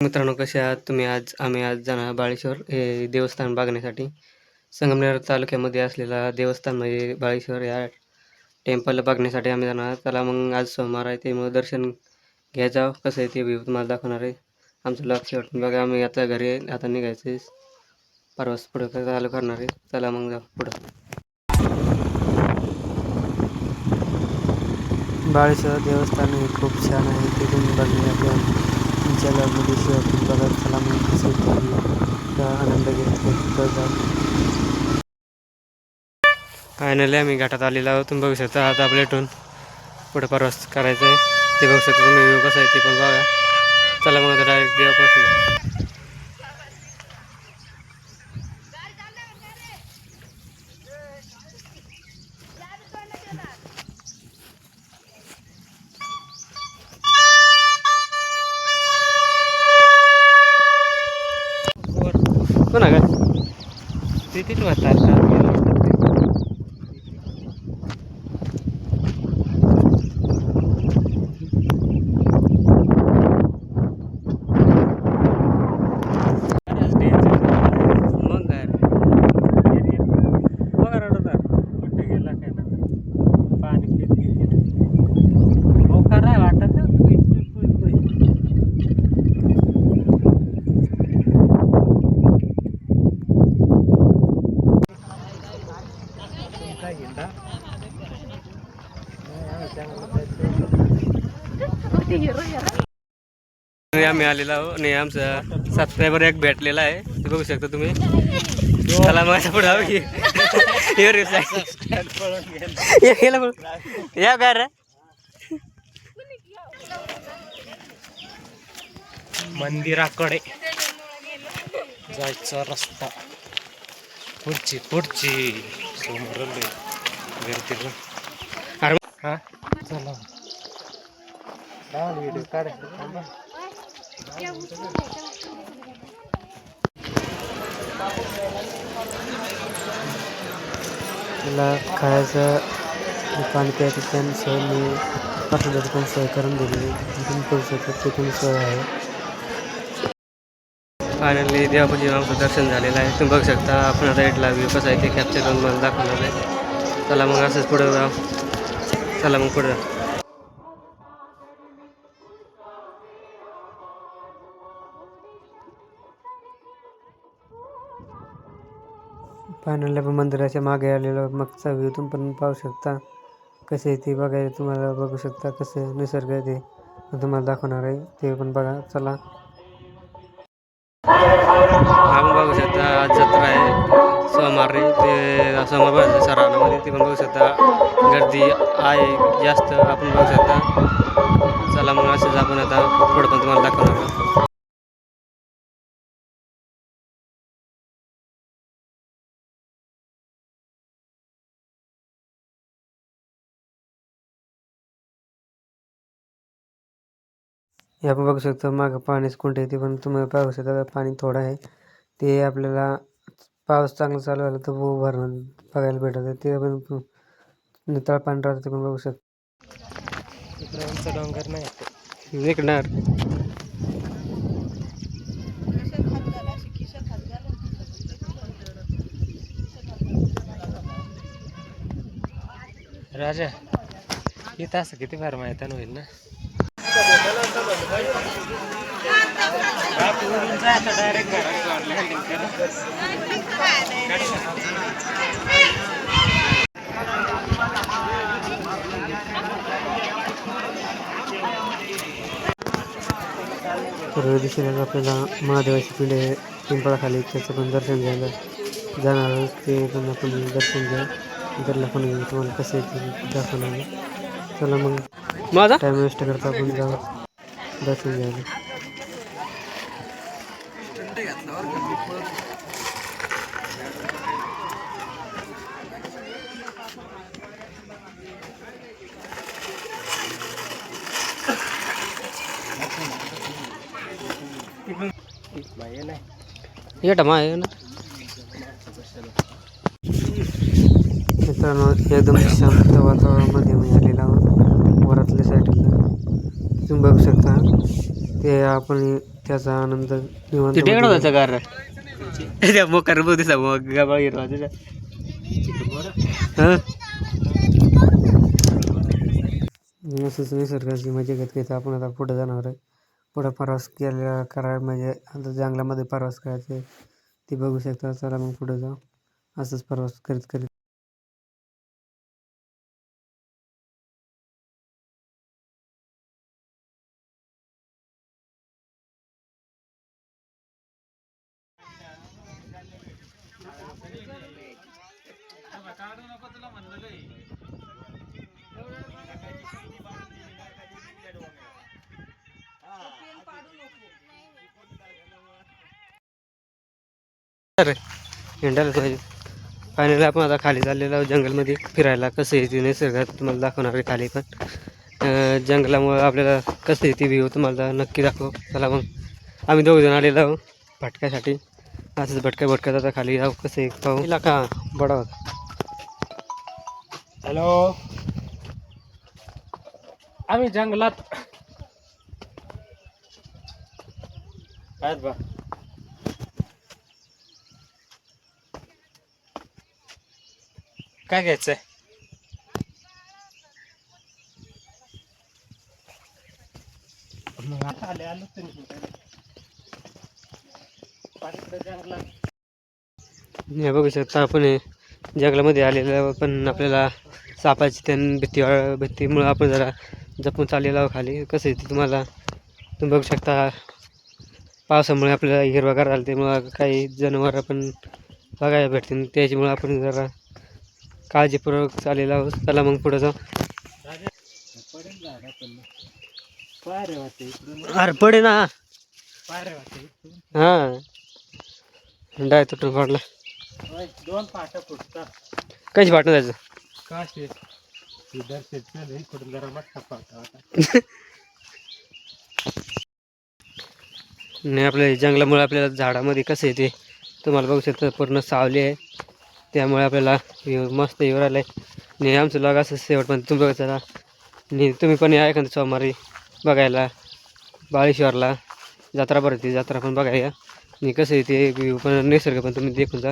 मित्रांनो कसे आहात? तुम्ही आज आम्ही आज जाणार बाळेश्वर हे देवस्थान बघण्यासाठी. संगमनेर तालुक्यामध्ये असलेला देवस्थान म्हणजे बाळेश्वर या टेम्पल बघण्यासाठी आम्ही जाणार. त्याला मग आज सोमवार आहे ते मग दर्शन घ्यायचा कसं आहे ते व्ह्यू तुम्हाला दाखवणार आहे. आमचं लक्ष वाटून बघा आम्ही आता घरी आता निघायचं आहे. पुढं चालू करणार आहे. चला मग जाऊ पुढं. बाळेश्वर देवस्थान हे खूप छान आहे. तिथून तुम्ही बघण्यासाठी तुमच्या लग्नामध्ये शिवाय बघा चला मग कसं तुम्ही आनंद घेत फायनली आम्ही घाटात आलेलो आहोत. तुम्ही बघू शकता आता आपल्या इथून पुढे प्रवास करायचा आहे ते बघू शकता तुम्ही व्ह्यू कसं आहे ते पण बघा चला मग आता डायरेक्ट देवापासून कोणा का ते तिथे वाटतात मग काय बघा रडवतात कुठे गेला काय ना पाणी पित गेले हो काय वाटत कुई कुई कुई कुई काय घेता आम्ही आलेलो आहो आणि आमचा सबस्क्रायबर एक भेटलेला आहे. ते बघू शकता तुम्ही. त्याला माझ्या पुढे हवी या काय रे मंदिराकडे जायचा रस्ता. पुढची पुढची. समोर गर्दी हा? चला. व्हिडिओ थांबा. मला खायचं पाणी प्यायचं पण सोय मी पाठवल्याची पण सोय करून दिली तिथून करू शकतो तिथून सोय आहे. फायनली देवापाशी आमचं दर्शन झालेलं आहे. तुम्ही बघू शकता आपण आता इथला व्ह्यू कसं आहे ते कॅप्चर करून मला दाखवणार आहे. चला मग असंच पुढं जाऊ. चला मग पुढं पाहण्याला पण मंदिराच्या मागे आलेलो मागचा व्ह्यू तुम्ही पण पाहू शकता. कसे आहे ते बघायला तुम्हाला बघू शकता. कसं निसर्ग आहे ते. तुम्हाला दाखवणार आहे. ते पण बघा. चला. आपण बघू शकता. आज जत्रा आहे. सोमवारी ते सोमवार सरानामध्ये ते पण बघू शकता. गर्दी आहे. जास्त आपण बघू शकता. चला मग असंच आपण आता पुढं पण तुम्हाला दाखवणार हे आपण बघू शकतो मागं पाणीच कुंठे ते पण तुम्ही पाहू शकता पाणी थोडं आहे. ते आपल्याला पाऊस चांगला चालू झाला तर भरून बघायला भेटत. ते पण नितळ पाणी राहतं ते पण बघू शकतो. डोंगर नाही. निघणार राजा इथं असं किती फार माहिती होईल ना? डायरेक्ट पूर्व दिशेला आपल्याला महादेवाची आहे पिंपळाखाली त्याचं पण दर्शन घ्यायला जाणार आहोत. ते पण आपण दर्शन घ्या त्याला पण तुम्हाला कसं आहे ते दाखवणार. चला मग. माझा? टाईम वेस्ट करता आपण. जाऊ. दर्शन घ्यायला येटा मा आहे ना मित्रांनो एकदम शांत वातावरणामध्ये मी आलेला आहोत. तुम्ही बघू शकता. ते आपण त्याचा आनंद निवांत ते टेकडं मध्ये- होतं गार. त्या मोकार बघ दिसा मग हं? असंच निसर्गाची मजा घेत घेत आपण आता पुढे जाणार आहे. पुढं प्रवास केला करा म्हणजे आता जंगलामध्ये प्रवास करायचे ते बघू शकता. चला मग पुढे जाऊ. असंच प्रवास करीत करीत. अरे हिंडायला पाहिजे फायनली आपण आता खाली चाललेलो आहोत. जंगलमध्ये फिरायला. कसं आहे निसर्गात तुम्हाला दाखवणार आहे खाली पण. जंगलामुळं आपल्याला कसं आहे ती व्ह्यू तुम्हाला नक्की दाखव. चला मग. आम्ही दोघं जण आलेलो आहोत. भटक्यासाठी. असंच भटक्या भटक्यात आता खाली जाऊ. कसं आहे पाहू. का बडा होता हॅलो. आम्ही जंगलात. आहेत बा. काय घ्यायचंय? मग आता आले आलो तुम्ही पाठीकडे जंगलात हे बघू शकता आपण जंगलामध्ये आलेलं पण आपल्याला सापाची त्या भीती भीतीमुळं आपण जरा जपून चाललेलो आहोत खाली. कसं आहे ते तुम्हाला तुम्ही बघू शकता. पावसामुळे आपल्याला हिरवागार झालं त्यामुळं काही जनावरं पण बघायला भेटतील. त्याच्यामुळं आपण जरा काळजीपूर्वक चाललेलो आहोत. चला मग पुढं जाऊ. अरे पडे ना. हां. डाय तुटून पडला. दोन पाट्या फुटतात. त्याचं इकडून जरा नाही आपल्या जंगलामुळे आपल्याला झाडामध्ये कसं येते तुम्हाला बघू शकता पूर्ण सावली आहे. त्यामुळे आपल्याला मस्त येऊ राहिलं आहे आणि आमचं लॉग असं शेवटपर्यंत तुम्ही बघत चला आणि तुम्ही पण या एखाद्या सोमवारी बघायला बाळेश्वरला जत्रा भरते जत्रा पण बघायला. आणि कसं येते व्ह्यू पण निसर्ग पण तुम्ही देखून जा.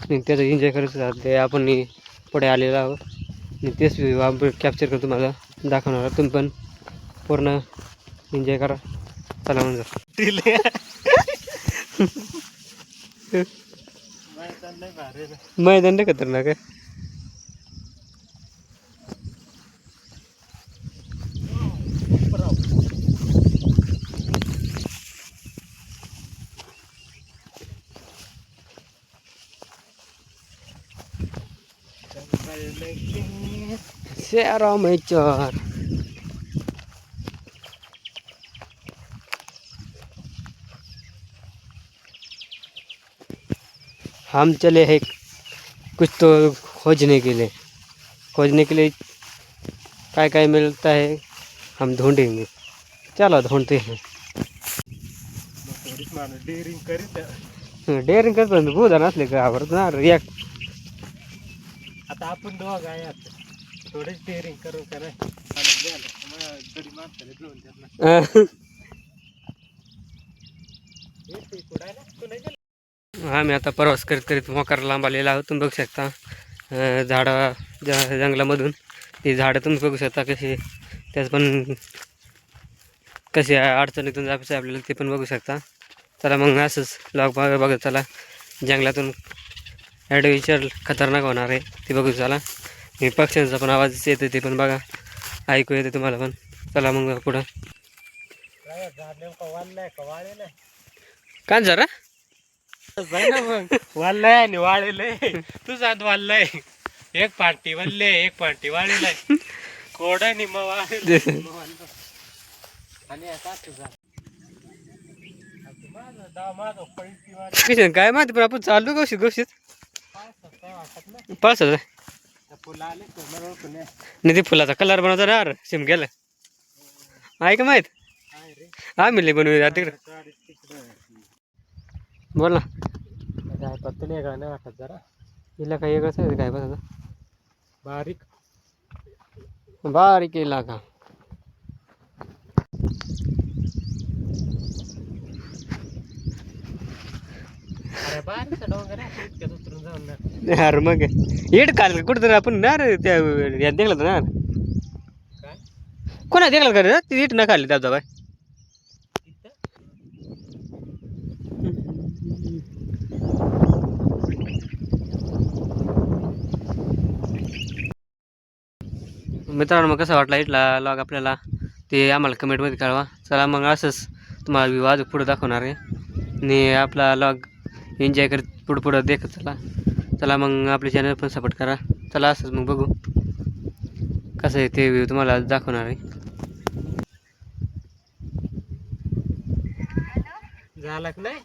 आणि त्याचं एन्जॉय करत ते आपण पुढे आलेलो आहोत. आणि तेच व्ह्यू आपण कॅप्चर करून तुम्हाला दाखवणार आहोत तुम्ही पण पूर्ण एन्जॉय करा. चला म्हणजे. मैदान नाही खतरनाक आहे. शेरा मैचर हम चले हैं कुछ तो खोजने के लिए। खोजने के लिए काय काय मिलता है, हम ढूंढेंगे। चलो ढूंढते हैं। मग थोडीच माणूस डेअरिंग करीत डेअरिंग करतो मी असले का आवडत ना रिॲक्ट आता दोघं आहे आता थोडीच डेअरिंग गडी माणसाला घेऊन त्यांना आम्ही आता प्रवास करीत करीत मोकार लांब आलेला आहोत तुम्ही बघू शकता. अं, झाडं ज जंगलामधून ती झाडं तुम्ही बघू शकता कशी त्याच पण कशी अडचणीतून जायचं आपल्याला ते पण बघू शकता. चला मग असंच लॉग बघ बघत चला. जंगलातून ॲडव्हेंचर खतरनाक होणार आहे ते बघू चला. मी पक्ष्यांचा पण आवाज येतो ते पण बघा. ऐकू येते तुम्हाला पण. चला मग पुढं. काय जरा ना मग. वाढलंय आणि वाळेलंय तुझा वाढलंय. एक पार्टी वाढले एक पार्टी वाळेलाय कोरडा निम्मा वाळेल आणि आता तुझा काय माहिती पण आपण चाललो गोष्टीत गोष्टीत पावसात काय निधी फुलाचा कलर बनवतो यार शिमक्याला आहे का माहीत? हा मिळले बनवू तिकडे. बोल ना. काय पत्ता नाही का? नाही वाटत जरा. इला काही वेगळंच आहे काय बघा बारीक. बारीक इलाका बारीक डोंगर आहे उतरून जाऊन अरे मग. येड काल कुठं तर आपण ना रे त्या यात देखलं होतं ना. काय कोणा देखलं का रे? ती इट ना खाल्ली मित्रांनो मग कसा वाटला इथला लॉग आपल्याला? ते आम्हाला कमेंटमध्ये कळवा. चला मग असंच तुम्हाला विवाद पुढं दाखवणार आहे. आणि आपला लॉग एन्जॉय करत पुढं पुढं देखत चला. चला मग आपले चॅनल पण सपोर्ट करा. चला असंच मग बघू. कसं आहे ते व्ह्यू तुम्हाला दाखवणार आहे. झाला का नाही?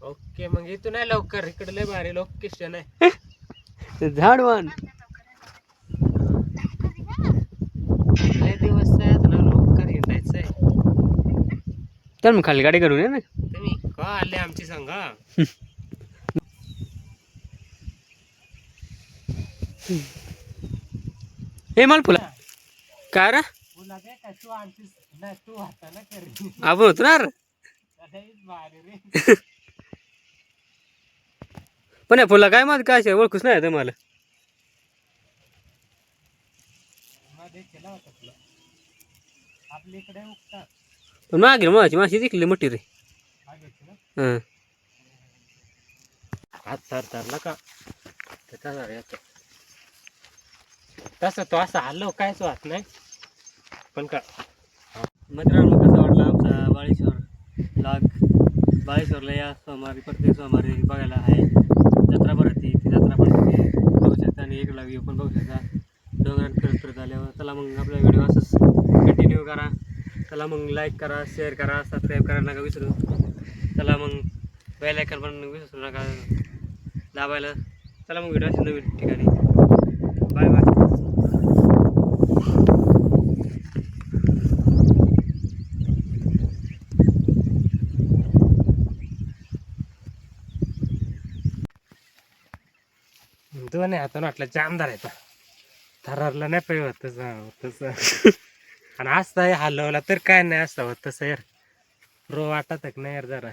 ओके मग इथून आहे लवकर. इकडे लय भारी लोकेशन आहे. झाडवान. दिवस लवकर तर मग खाली गाडी करून ये ना. तुम्ही का आले आमची संघ हे मला फुला. काय रे? ना आपण होतो ना पण या फुला काय माझं काय ओळखूच नाही तुम्हाला. पण मागे माझी माशी दिखली मोठी रे. मागे हां. हात तर का? त्याचा याचं. तसं तो असं हल्लो कायच वाट नाही. पण का मित्रांनो कसा वाटला आमचा बाळेश्वर लाग बाळेश्वरला या सोमवारी प्रत्येक सोमवारी बघायला आहे. जत्रा भरती ती जत्रा पण बघू शकता आणि इकडला व्ह्यू पण बघू शकता. डोंगरात फिरत फिरत आल्यावर. चला मग आपला व्हिडिओ असंच कंटिन्यू करा. चला मग लाईक करा शेअर करा सबस्क्राईब करा नका विसरू. चला मग बेल आयकन पण विसरू नका. दाबायला. चला मग व्हिडिओ असेल नवीन ठिकाणी. बाय बाय हातानं वाटलं जामदार आहे थरारला नाही पाहिजे होत तसं तसं. आणि असता हलवला तर काय नाही असतं होत तसं यार. रो वाटत नाही यार जरा.